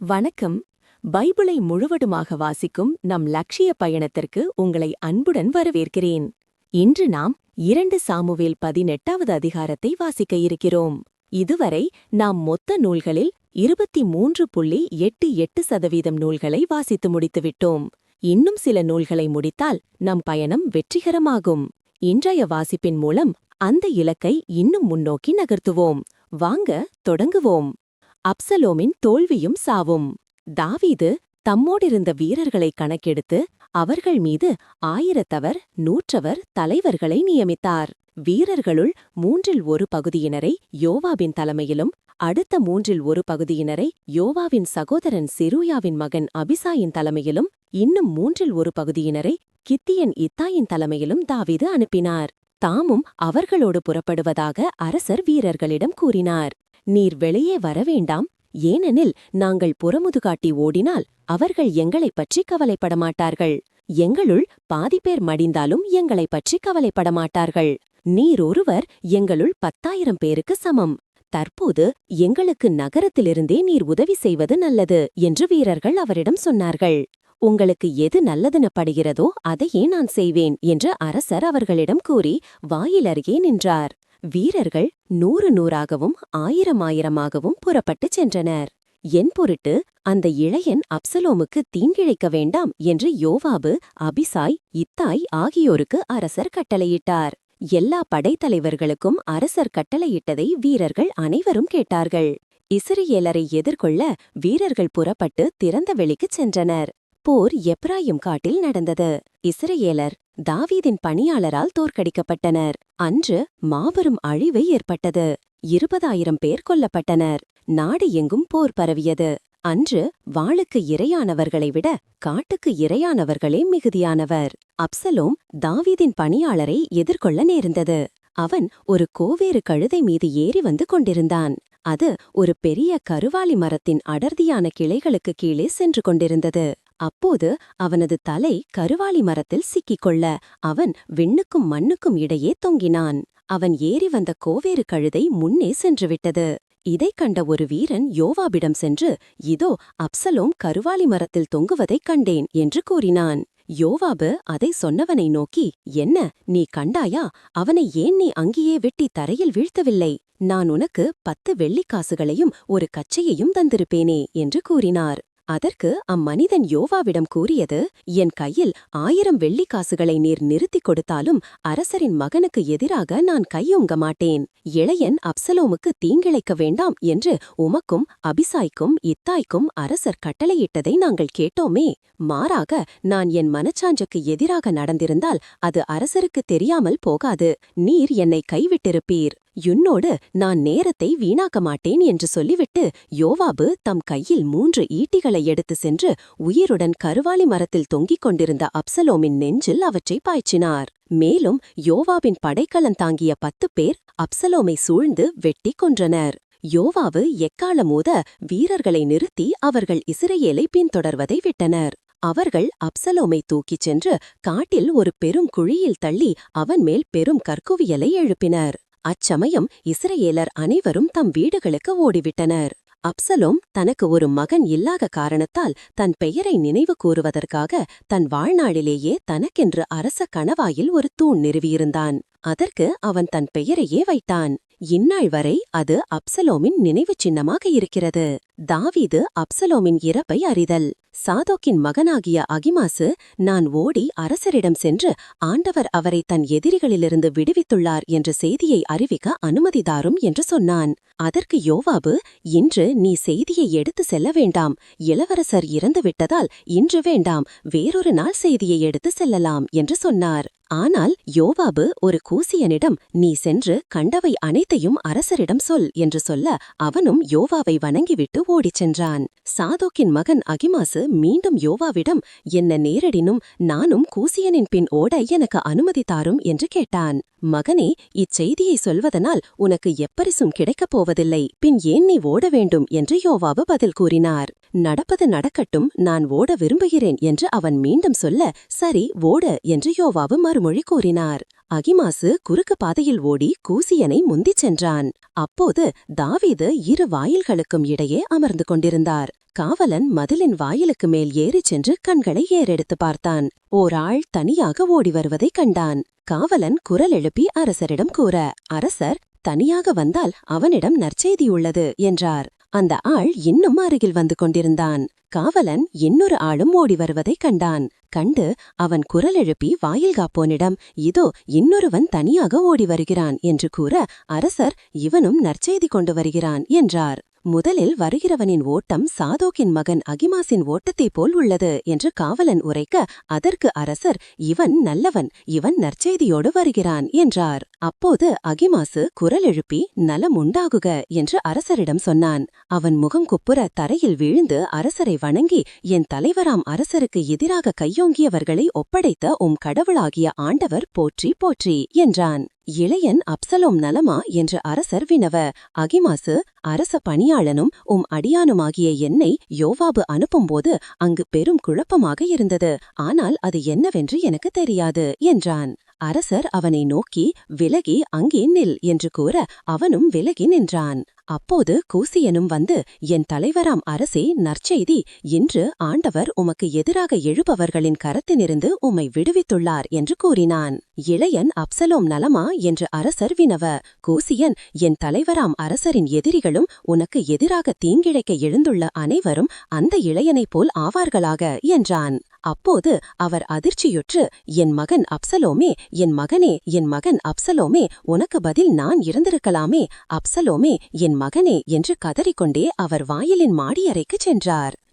வணக்கம். பைபிளை முழுவதுமாக வாசிக்கும் நம் லட்சிய பயணத்திற்கு உங்களை அன்புடன் வரவேற்கிறேன். இன்று நாம் இரண்டு சாமுவேல் பதினெட்டாவது அதிகாரத்தை வாசிக்க இருக்கிறோம். இதுவரை நாம் மொத்த நூல்களில் இருபத்தி மூன்று புள்ளி எட்டு எட்டு சதவீதம் நூல்களை வாசித்து முடித்துவிட்டோம் இன்னும் சில நூல்களை முடித்தால் நம் பயணம் வெற்றிகரமாகும். இன்றைய வாசிப்பின் மூலம் அந்த இலக்கை இன்னும் முன்னோக்கி நகர்த்துவோம். வாங்க தொடங்குவோம். அப்சலோமின் தோல்வியும் சாவும். தாவீது தம்மோடிருந்த வீரர்களை கணக்கெடுத்து அவர்கள் மீது ஆயிரத்தவர் நூற்றவர் தலைவர்களை நியமித்தார். வீரர்களுள் மூன்றில் ஒரு பகுதியினரை யோவாவின் தலைமையிலும் அடுத்த மூன்றில் ஒரு பகுதியினரை யோவாவின் சகோதரன் சிரூயாவின் மகன் அபிசாயின் தலைமையிலும் இன்னும் மூன்றில் ஒரு பகுதியினரை கித்தியன் இத்தாயின் தலைமையிலும் தாவீது அனுப்பினார். தாமும் அவர்களோடு புறப்படுவதாக அரசர் வீரர்களிடம் கூறினார். நீர் வெளியே வரவேண்டாம் ஏனெனில் நாங்கள் புறமுதுகாட்டி ஓடினால் அவர்கள் எங்களைப் பற்றி கவலைப்பட மாட்டார்கள் எங்களுள் பாதி பேர் மடிந்தாலும் எங்களைப் பற்றி கவலைப்பட மாட்டார்கள் நீர் ஒருவர் எங்களுள் பத்தாயிரம் பேருக்கு சமம். தற்போது எங்களுக்கு நகரத்திலிருந்தே நீர் உதவி செய்வது நல்லது என்று வீரர்கள் அவரிடம் சொன்னார்கள். உங்களுக்கு எது நல்லதென படுகிறதோ அதையே நான் செய்வேன் என்று அரசர் அவர்களிடம் கூறி வாயிலருகே நின்றார். வீரர்கள் நூறு நூறாகவும் ஆயிரம் ஆயிரமாகவும் புறப்பட்டுச் சென்றனர். என் பொருட்டு அந்த இளையன் அப்சலோமுக்கு தீங்கிழைக்க வேண்டாம் என்று யோவாபு அபிசாய் இத்தாய் ஆகியோருக்கு அரசர் கட்டளையிட்டார். எல்லா படைத்தலைவர்களுக்கும் அரசர் கட்டளையிட்டதை வீரர்கள் அனைவரும் கேட்டார்கள். இஸ்ரேலரை எதிர்கொள்ள வீரர்கள் புறப்பட்டு திறந்த வெளிக்குச் சென்றனர். போர் எப்ராயிம் காட்டில் நடந்தது. இஸ்ரேலர் தாவீதின் பணியாளரால் தோற்கடிக்கப்பட்டனர். அன்று மாபெரும் அழிவு ஏற்பட்டது. இருபதாயிரம் பேர் கொல்லப்பட்டனர். நாடு எங்கும் போர் பரவியது. அன்று வாளுக்கு இரையானவர்களை விட காட்டுக்கு இரையானவர்களே மிகுதியானவர். அப்சலோம் தாவீதின் பணியாளரை எதிர்கொள்ள நேர்ந்தது. அவன் ஒரு கோவேறு கழுதை மீது ஏறி வந்து கொண்டிருந்தான். அது ஒரு பெரிய கருவாலி மரத்தின் அடர்த்தியான கிளைகளுக்கு கீழே சென்று கொண்டிருந்தது. அப்போது அவனது தலை கருவாலி மரத்தில் சிக்கிக்கொள்ள அவன் விண்ணுக்கும் மண்ணுக்கும் இடையே தொங்கினான். அவன் ஏறி வந்த கோவேறு கழுதை முன்னே சென்றுவிட்டது. இதைக் கண்ட ஒரு வீரன் யோவாபிடம் சென்று இதோ அப்சலோம் கருவாலி மரத்தில் தொங்குவதைக் கண்டேன் என்று கூறினான். யோவாபு அதை சொன்னவனை நோக்கி என்ன நீ கண்டாயா? அவனை ஏன் நீ அங்கேயே வெட்டி தரையில் வீழ்த்தவில்லை? நான் உனக்கு பத்து வெள்ளிக்காசுகளையும் ஒரு கச்சையையும் தந்திருப்பேனே என்று கூறினார். அதற்கு அம்மனிதன் யோவாவிடம் கூறியது என் கையில் ஆயிரம் வெள்ளிக்காசுகளை நீர் நிறுத்திக் கொடுத்தாலும் அரசரின் மகனுக்கு எதிராக நான் கையொங்க மாட்டேன். இளையன் அப்சலோமுக்கு தீங்கிழைக்க வேண்டாம் என்று உமக்கும் அபிசாய்க்கும் இத்தாய்க்கும் அரசர் கட்டளையிட்டதை நாங்கள் கேட்டோமே. மாறாக நான் என் மனச்சான்றுக்கு எதிராக நடந்திருந்தால் அது அரசருக்கு தெரியாமல் போகாது. நீர் என்னை கைவிட்டிருப்பீர். யுன்னோடு நான் நேரத்தை வீணாக்க மாட்டேன் என்று சொல்லிவிட்டு யோவாபு தம் கையில் மூன்று ஈட்டிகளை எடுத்து சென்று உயிருடன் கருவாளி மரத்தில் தொங்கிக் கொண்டிருந்த அப்சலோமின் நெஞ்சில் அவற்றை பாய்ச்சினார். மேலும் யோவாபின் படைக்கலன் தாங்கிய பத்து பேர் அப்சலோமை சூழ்ந்து வெட்டி கொன்றனர். யோவாவு எக்காலமோத வீரர்களை நிறுத்தி அவர்கள் இஸ்ரேலை பின்தொடர்வதை விட்டனர். அவர்கள் அப்சலோமை தூக்கிச் சென்று காட்டில் ஒரு பெரும் குழியில் தள்ளி அவன் மேல் பெரும் கற்குவியலை எழுப்பினர். அச்சமயம் இஸ்ரேலர் அனைவரும் தம் வீடுகளுக்கு ஓடிவிட்டனர். அப்சலோம் தனக்கு ஒரு மகன் இல்லாத காரணத்தால் தன் பெயரை நினைவு கூறுவதற்காக தன் வாழ்நாளிலேயே தனக்கென்று அரச கணவாயில் ஒரு தூண் நிறுவியிருந்தான். அதற்கு அவன் தன் பெயரையே வைத்தான். இந்நாள் வரை அது அப்சலோமின் நினைவுச் சின்னமாக இருக்கிறது. தாவீது அப்சலோமின் இறப்பை அறிதல். சாதோக்கின் மகனாகிய அகிமாசு நான் ஓடி அரசரிடம் சென்று ஆண்டவர் அவரை தன் எதிரிகளிலிருந்து விடுவித்துள்ளார் என்ற செய்தியை அறிவிக்க அனுமதிதாரும் என்று சொன்னான். அதற்கு யோவாபு இன்று நீ செய்தியை எடுத்து செல்ல வேண்டாம். இளவரசர் இறந்துவிட்டதால் இன்று வேண்டாம். வேறொரு நாள் செய்தியை எடுத்து செல்லலாம் என்று சொன்னார். ஆனால் யோவாபு ஒரு கூசியனிடம் நீ சென்று கண்டவை அனைத்தையும் அரசரிடம் சொல் என்று சொல்ல அவனும் யோவாவை வணங்கிவிட்டு ஓடிச் சென்றான். சாதோக்கின் மகன் அகிமாசு மீண்டும் யோவாவிடம் என்ன நேரடினும் நானும் கூசியனின் பின் ஓட எனக்கு அனுமதி தாரும் என்று கேட்டான். மகனே இச்செய்தியை சொல்வதனால் உனக்கு எப்பரிசும் கிடைக்கப் போவதில்லை. பின் ஏன் நீ ஓட வேண்டும்? என்று யோவாவு பதில் கூறினார். நடப்பது நடக்கட்டும் நான் ஓட விரும்புகிறேன் என்று அவன் மீண்டும் சொல்ல சரி ஓட என்று யோவாவு மறுமொழி கூறினார். அகிமாசு குறுக்கு பாதையில் ஓடி கூசியனை முந்திச் சென்றான். அப்போது தாவீது இரு வாயில்களுக்கும் இடையே அமர்ந்து கொண்டிருந்தார். காவலன் மதிலின் வாயிலுக்கு மேல் ஏறிச் சென்று கண்களை ஏறெடுத்து பார்த்தான். ஓர் ஆள் தனியாக ஓடி வருவதைக் கண்டான். காவலன் குரல் எழுப்பி அரசரிடம் கூற அரசர் தனியாக வந்தால் அவனிடம் நற்செய்தியுள்ளது என்றார். அந்த ஆள் இன்னும் அருகில் வந்து கொண்டிருந்தான். காவலன் இன்னொரு ஆளும் ஓடி வருவதைக் கண்டான். கண்டு அவன் குரல் எழுப்பி வாயில் காப்போனிடம் இதோ இன்னொருவன் தனியாக ஓடி வருகிறான் என்று கூற அரசர் இவனும் நற்செய்தி கொண்டு வருகிறான் என்றார். முதலில் வருகிறவனின் ஓட்டம் சாதோக்கின் மகன் அகிமாசின் ஓட்டத்தைப் போல் உள்ளது என்று காவலன் உரைக்க அதற்கு அரசர் இவன் நல்லவன் இவன் நற்செய்தியோடு வருகிறான் என்றார். அப்போது அகிமாசு குரல் எழுப்பி நலம் உண்டாகுக என்று அரசரிடம் சொன்னான். அவன் முகம் குப்புற தரையில் வீழ்ந்து அரசரை வணங்கி என் தலைவராம் அரசருக்கு எதிராக கையோங்கியவர்களை ஒப்படைத்த உம் கடவுளாகிய ஆண்டவர் போற்றி போற்றி என்றான். இளையன் அப்சலோம் நலமா என்று அரசர் வினவ அகிமாசு அரச பணியாளனும் உம் அடியானுமாகிய என்னை யோவாபு அனுப்பும்போது அங்கு பெரும் குழப்பமாக இருந்தது. ஆனால் அது என்னவென்று எனக்கு தெரியாது என்றான். அரசர் அவனை நோக்கி விலகி அங்கே நில் என்று கூற அவனும் விலகி நின்றான். அப்போது கூசியனும் வந்து என் தலைவராம் அரசே நற்செய்தி. இன்று ஆண்டவர் உமக்கு எதிராக எழுபவர்களின் கரத்தினிருந்து உம்மை விடுவித்துள்ளார் என்று கூறினான். இளையன் அப்சலோம் நலமா? என்று அரசர் வினவ கூசியன் என் தலைவராம் அரசரின் எதிரிகளும் உனக்கு எதிராக தீங்கிழைக்க எழுந்துள்ள அனைவரும் அந்த இளையனைப் போல் ஆவார்களாக என்றான். அப்போது அவர் அதிர்ச்சியுற்று என் மகன் அப்சலோமே என் மகனே என் மகன் அப்சலோமே உனக்கு பதில் நான் இருந்திருக்கலாமே. அப்சலோமே என் மகனே என்று கதறிக்கொண்டே அவர் வாயிலின் மாடியறைக்குச் சென்றார்.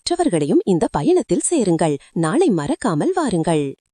மற்றவர்களையும் இந்த பயணத்தில் சேருங்கள். நாளை மறக்காமல் வாருங்கள்.